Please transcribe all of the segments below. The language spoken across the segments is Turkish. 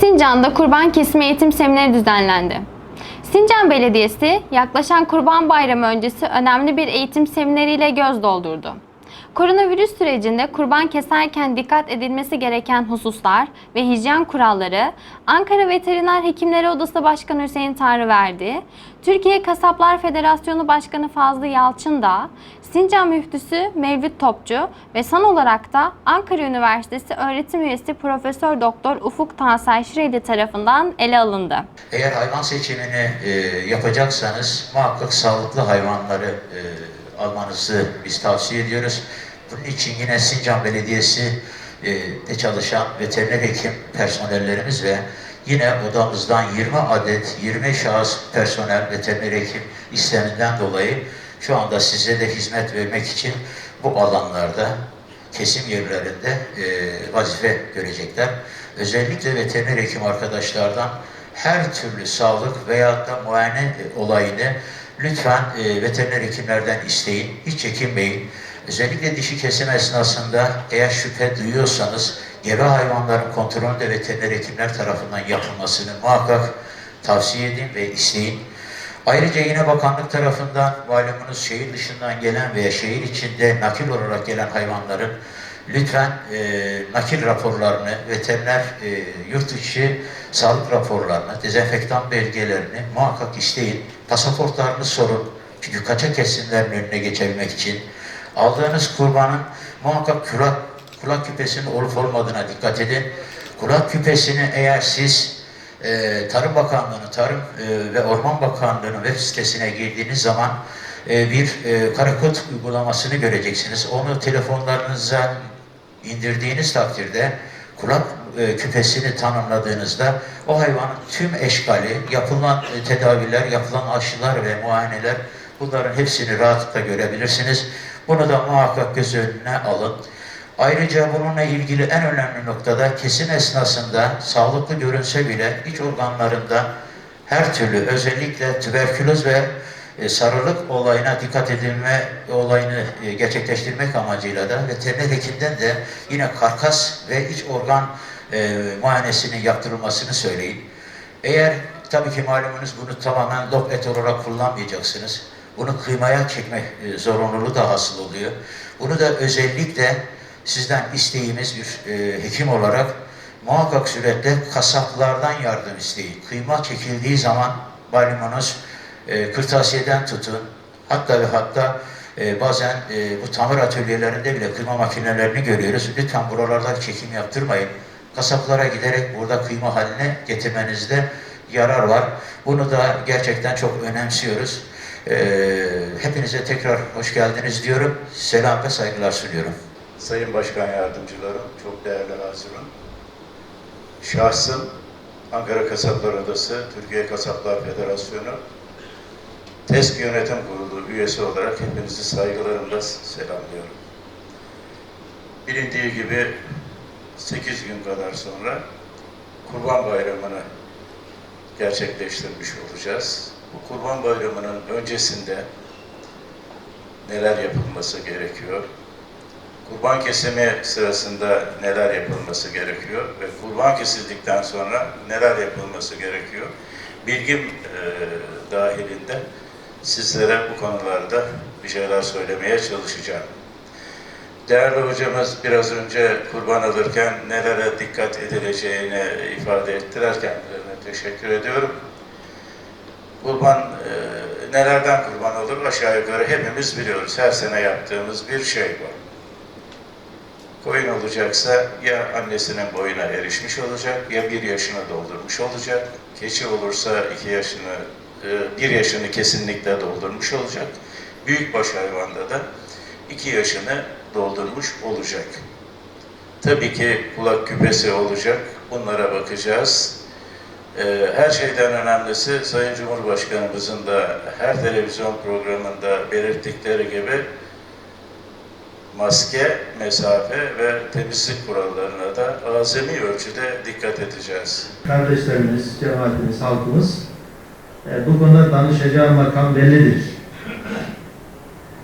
Sincan'da kurban kesme eğitim semineri düzenlendi. Sincan Belediyesi yaklaşan Kurban Bayramı öncesi önemli bir eğitim semineriyle göz doldurdu. Koronavirüs sürecinde kurban keserken dikkat edilmesi gereken hususlar ve hijyen kuralları Ankara Veteriner Hekimleri Odası Başkanı Hüseyin Tanrıverdi, Türkiye Kasaplar Federasyonu Başkanı Fazlı Yalçın da, Sincan Müftüsü Mevlüt Topçu ve son olarak da Ankara Üniversitesi öğretim üyesi Profesör Doktor Ufuk Tansel Şireli tarafından ele alındı. Eğer hayvan seçimini e, yapacaksanız muhakkak sağlıklı hayvanları e, almanızı biz tavsiye ediyoruz. Bunun için yine Sincan Belediyesi e, de çalışan veteriner hekim personellerimiz ve yine odamızdan 20 adet 20 şahıs personel veteriner hekim isteminden dolayı şu anda size de hizmet vermek için bu alanlarda kesim yerlerinde e, vazife görecekler. Özellikle veteriner hekim arkadaşlardan her türlü sağlık veyahut da muayene olayını lütfen e, veteriner hekimlerden isteyin. Hiç çekinmeyin. Özellikle dişi kesim esnasında eğer şüphe duyuyorsanız gebe hayvanların kontrolünde veteriner hekimler tarafından yapılmasını muhakkak tavsiye edin ve isteyin. Ayrıca yine bakanlık tarafından malumunuz şehir dışından gelen veya şehir içinde nakil olarak gelen hayvanların lütfen e, nakil raporlarını, veteriner e, yurt içi sağlık raporlarını, dezenfektan belgelerini muhakkak isteyin. Pasaportlarını sorun. Çünkü kaçak kesimlerin önüne geçebilmek için. Aldığınız kurbanın muhakkak kulak, kulak küpesinin olup olmadığına dikkat edin. Kulak küpesini eğer siz e, Tarım Bakanlığı'nın, Tarım e, ve Orman Bakanlığı'nın web sitesine girdiğiniz zaman e, bir e, karakod uygulamasını göreceksiniz. Onu telefonlarınıza indirdiğiniz takdirde kulak e, küpesini tanımladığınızda o hayvanın tüm eşkali, yapılan e, tedaviler, yapılan aşılar ve muayeneler bunların hepsini rahatlıkla görebilirsiniz. Bunu da muhakkak göz önüne alın. Ayrıca bununla ilgili en önemli noktada kesim esnasında sağlıklı görünse bile iç organlarında her türlü özellikle tüberküloz ve e, sarılık olayına dikkat edilme olayını e, gerçekleştirmek amacıyla da veteriner hekimden de yine karkas ve iç organ e, muayenesinin yaptırılmasını söyleyin. Eğer tabii ki malumunuz bunu tamamen lop et olarak kullanmayacaksınız. Bunu kıymaya çekme e, zorunluluğu da hasıl oluyor. Bunu da özellikle sizden isteğimiz bir e, hekim olarak muhakkak suretle kasaplardan yardım isteyin. Kıyma çekildiği zaman malumunuz e, kırtasiyeden tutun hatta ve hatta bazen bu tamir atölyelerinde bile kıyma makinelerini görüyoruz. Lütfen buralarda çekim yaptırmayın. Kasaplara giderek burada kıyma haline getirmenizde yarar var. Bunu da gerçekten çok önemsiyoruz. E, hepinize tekrar hoş geldiniz diyorum. Selam ve saygılar sunuyorum. Sayın Başkan Yardımcılarım, çok değerli hazırım. Şahsım Ankara Kasaplar Odası, Türkiye Kasaplar Federasyonu TESK Yönetim Kurulu üyesi olarak hepinizi saygılarımla selamlıyorum. Bilindiği gibi 8 gün kadar sonra Kurban Bayramı'nı gerçekleştirmiş olacağız. Bu Kurban Bayramı'nın öncesinde neler yapılması gerekiyor? Kurban kesimi sırasında neler yapılması gerekiyor ve kurban kesildikten sonra neler yapılması gerekiyor? Bilgim e, dahilinde sizlere bu konularda bir şeyler söylemeye çalışacağım. Değerli hocamız biraz önce kurban alırken nelere dikkat edileceğini ifade ettiler kendilerine teşekkür ediyorum. Kurban e, nelerden kurban olur aşağı yukarı hepimiz biliyoruz. Her sene yaptığımız bir şey var. Koyun olacaksa ya annesinin boyuna erişmiş olacak ya bir yaşını doldurmuş olacak. Keçi olursa iki yaşını, e, bir yaşını kesinlikle doldurmuş olacak. Büyükbaş hayvanda da iki yaşını doldurmuş olacak. Tabii ki kulak küpesi olacak. Bunlara bakacağız. E, Her şeyden önemlisi Sayın Cumhurbaşkanımızın da her televizyon programında belirttikleri gibi maske, mesafe ve temizlik kurallarına da azami ölçüde dikkat edeceğiz. kardeşlerimiz, cemaatimiz, halkımız e, bu konuda danışacağı makam bellidir.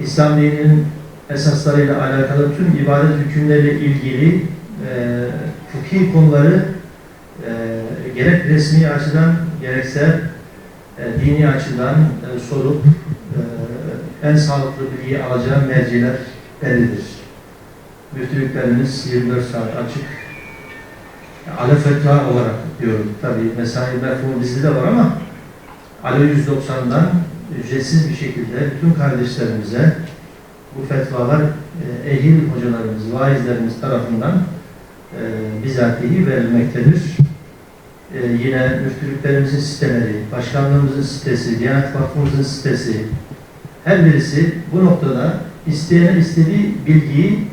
İslam dininin esaslarıyla alakalı tüm ibadet hükümleriyle ilgili e, fıkhi konuları gerek resmi açıdan gerekse e, dini açıdan e, sorup e, en sağlıklı bilgiyi alacağı merciler bellidir. Müftülüklerimiz 24 saat açık. Ale fetva olarak diyorum. Tabii mesai mefhumu bizde de var ama Ale 190'dan ücretsiz bir şekilde bütün kardeşlerimize bu fetvalar e, ehil hocalarımız, vaizlerimiz tarafından e, bizatihi verilmektedir. E, yine müftülüklerimizin siteleri, başkanlığımızın sitesi, Diyanet Vakfımızın sitesi, her birisi bu noktada isteyene istediği bilgiyi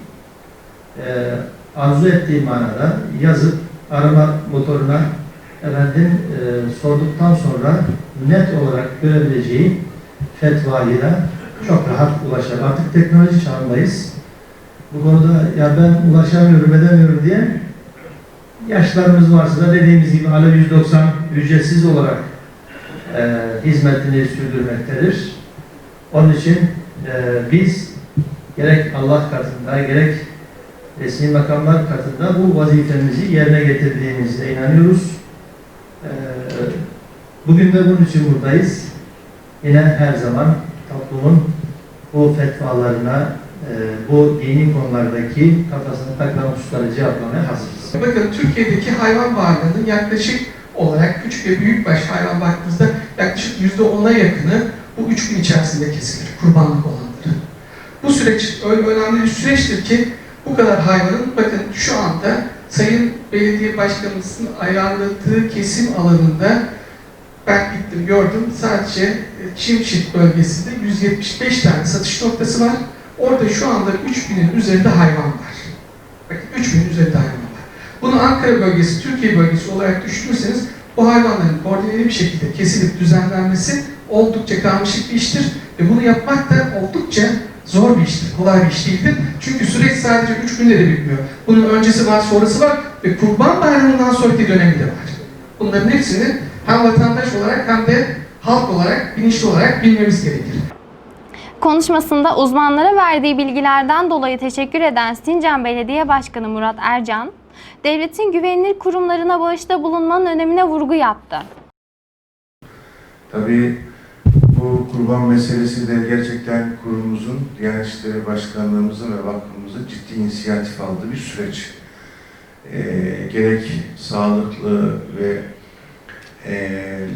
e, arzu ettiği manada yazıp arama motoruna efendim e, sorduktan sonra net olarak görebileceği fetvayla çok rahat ulaşır. Artık teknoloji çağındayız. Bu konuda ya ben ulaşamıyorum, edemiyorum diye yaşlarımız varsa da dediğimiz gibi Alev 190 ücretsiz olarak e, hizmetini sürdürmektedir. Onun için e, biz gerek Allah katında gerek resmi makamlar katında bu vazifemizi yerine getirdiğimizde inanıyoruz. E, bugün de bunun için buradayız. Yine her zaman toplumun bu fetvalarına, e, bu dini konulardaki kafasını takılan hususları cevaplamaya hazırız. Bakın Türkiye'deki hayvan varlığının yaklaşık olarak küçük ve büyükbaş hayvan baktığınızda yaklaşık yüzde ona yakını bu üç gün içerisinde kesilir, kurbanlık olanları. Bu süreç öyle önemli bir süreçtir ki bu kadar hayvanın bakın şu anda Sayın Belediye Başkanımızın ayarladığı kesim alanında ben gittim gördüm sadece e, Çimşit bölgesinde 175 tane satış noktası var. Orada şu anda 3000'in üzerinde hayvan var. Bakın 3000'in üzerinde hayvan var. Bunu Ankara bölgesi, Türkiye bölgesi olarak düşünürseniz bu hayvanların koordineli bir şekilde kesilip düzenlenmesi oldukça karmaşık bir iştir ve bunu yapmak da oldukça zor bir iştir, kolay bir iş değildir. Çünkü süreç sadece 3 günde de bitmiyor. Bunun öncesi var, sonrası var ve Kurban Bayramı'ndan sonraki dönemi de var. Bunların hepsini hem vatandaş olarak hem de halk olarak, bilinçli olarak bilmemiz gerekir. Konuşmasında uzmanlara verdiği bilgilerden dolayı teşekkür eden Sincan Belediye Başkanı Murat Ercan, devletin güvenilir kurumlarına bağışta bulunmanın önemine vurgu yaptı. Tabii bu kurban meselesi de gerçekten kurumumuzun, Diyanet İşleri Başkanlığımızın ve Vakfımızın ciddi inisiyatif aldığı bir süreç. Ee, gerek sağlıklı ve e,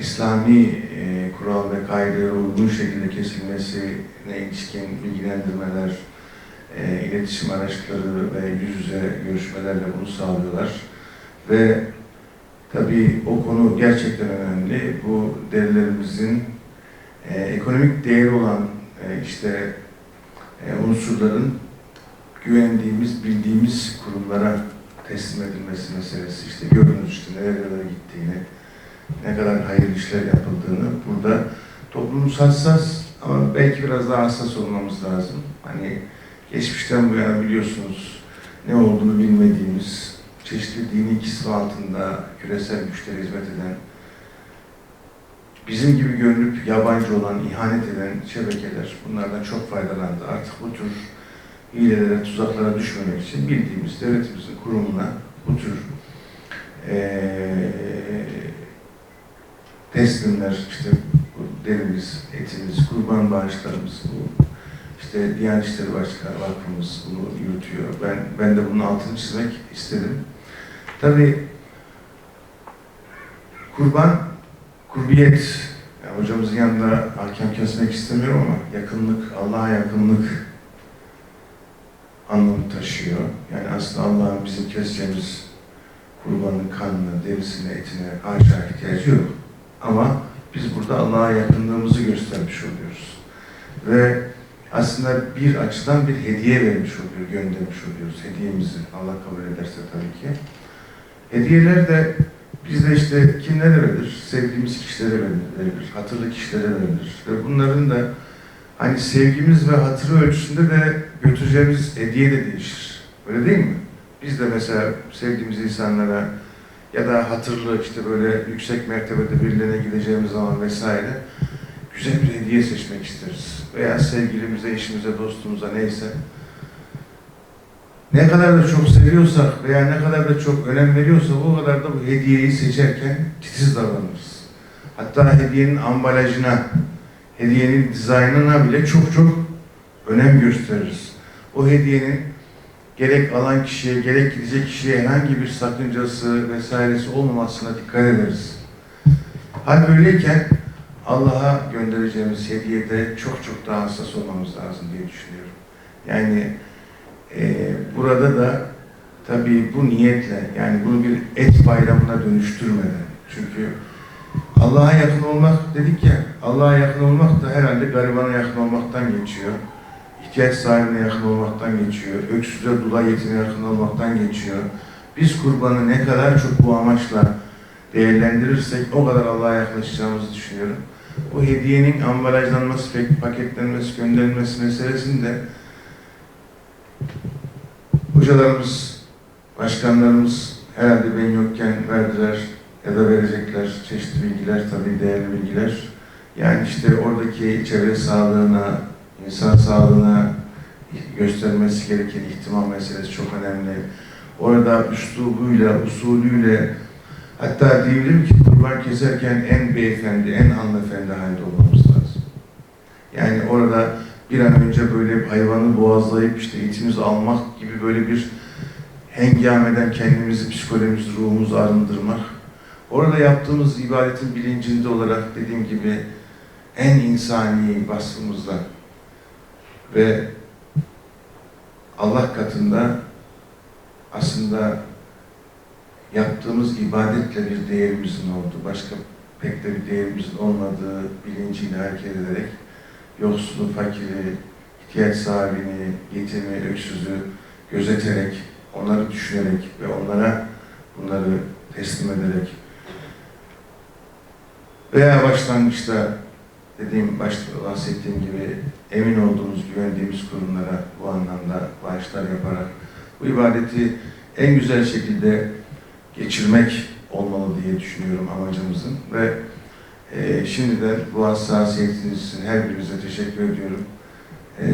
İslami e, kural ve kaidelere uygun şekilde kesilmesine ilişkin bilgilendirmeler, e, iletişim araçları ve yüz yüze görüşmelerle bunu sağlıyorlar. Ve Tabii o konu gerçekten önemli. Bu derilerimizin e, ekonomik değeri olan e, işte e, unsurların güvendiğimiz, bildiğimiz kurumlara teslim edilmesi meselesi. İşte görünüz işte nerelere gittiğini, ne kadar hayırlı işler yapıldığını burada toplumumuz hassas ama belki biraz daha hassas olmamız lazım. Hani geçmişten bu yana biliyorsunuz ne olduğunu bilmediğimiz, çeşitli dini kisve altında küresel güçlere hizmet eden, bizim gibi görünüp yabancı olan, ihanet eden şebekeler bunlardan çok faydalandı. Artık bu tür hilelere, tuzaklara düşmemek için bildiğimiz devletimizin kurumuna bu tür eee teslimler, işte derimiz, etimiz, kurban bağışlarımız, bu işte Diyanet İşleri Başkanı Vakfımız bunu yürütüyor. Ben, ben de bunun altını çizmek istedim. Tabii kurban, kurbiyet, yani hocamızın yanında hakem kesmek istemiyorum ama yakınlık, Allah'a yakınlık anlamı taşıyor. Yani aslında Allah'ın bizim keseceğimiz kurbanın kanını, derisine, etine haşa ihtiyacı yok. Ama biz burada Allah'a yakınlığımızı göstermiş oluyoruz. Ve aslında bir açıdan bir hediye vermiş oluyor, göndermiş oluyoruz hediyemizi. Allah kabul ederse tabii ki. Hediyeler de bizde işte kimlere verilir? Sevdiğimiz kişilere verilir, hatırlı kişilere verilir. Ve bunların da hani sevgimiz ve hatırı ölçüsünde de götüreceğimiz hediye de değişir. Öyle değil mi? Biz de mesela sevdiğimiz insanlara ya da hatırlı işte böyle yüksek mertebede birilerine gideceğimiz zaman vesaire güzel bir hediye seçmek isteriz. Veya sevgilimize, eşimize, dostumuza neyse ne kadar da çok seviyorsak veya ne kadar da çok önem veriyorsak o kadar da bu hediyeyi seçerken titiz davranırız. Hatta hediyenin ambalajına, hediyenin dizaynına bile çok çok önem gösteririz. O hediyenin gerek alan kişiye, gerek gidecek kişiye herhangi bir sakıncası vesairesi olmamasına dikkat ederiz. Hal böyleyken Allah'a göndereceğimiz hediyede çok çok daha hassas olmamız lazım diye düşünüyorum. Yani e, burada da tabii bu niyetle yani bunu bir et bayramına dönüştürmeden çünkü Allah'a yakın olmak dedik ya Allah'a yakın olmak da herhalde garibana yakın olmaktan geçiyor. İhtiyaç sahibine yakın olmaktan geçiyor. Öksüze, dula yetime yakın olmaktan geçiyor. Biz kurbanı ne kadar çok bu amaçla değerlendirirsek o kadar Allah'a yaklaşacağımızı düşünüyorum. Bu hediyenin ambalajlanması, paketlenmesi, gönderilmesi meselesinde hocalarımız, başkanlarımız herhalde ben yokken verdiler ya da verecekler çeşitli bilgiler, tabii değerli bilgiler. Yani işte oradaki çevre sağlığına, insan sağlığına göstermesi gereken ihtimam meselesi çok önemli. Orada üslubuyla, usulüyle, hatta diyebilirim ki kurban keserken en beyefendi, en hanımefendi halde olmamız lazım. Yani orada bir an önce böyle hayvanı boğazlayıp işte etimizi almak gibi böyle bir hengameden kendimizi, psikolojimizi, ruhumuzu arındırmak. Orada yaptığımız ibadetin bilincinde olarak dediğim gibi en insani vasfımızla ve Allah katında aslında yaptığımız ibadetle bir değerimizin olduğu, başka pek de bir değerimizin olmadığı bilinciyle hareket ederek yoksulu, fakiri, ihtiyaç sahibini, yetimi, öksüzü gözeterek, onları düşünerek ve onlara bunları teslim ederek veya başlangıçta dediğim başta bahsettiğim gibi emin olduğumuz, güvendiğimiz kurumlara bu anlamda bağışlar yaparak bu ibadeti en güzel şekilde geçirmek olmalı diye düşünüyorum amacımızın ve e, şimdiden bu hassasiyetiniz için her birinize teşekkür ediyorum. E,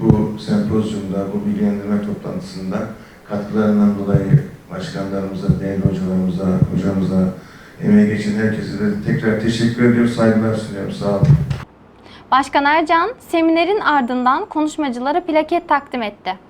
bu sempozyumda, bu bilgilendirme toplantısında katkılarından dolayı başkanlarımıza, değerli hocalarımıza, hocamıza, emeği geçen herkese de tekrar teşekkür ediyorum, saygılar sunuyorum. Sağ olun. Başkan Ercan, seminerin ardından konuşmacılara plaket takdim etti.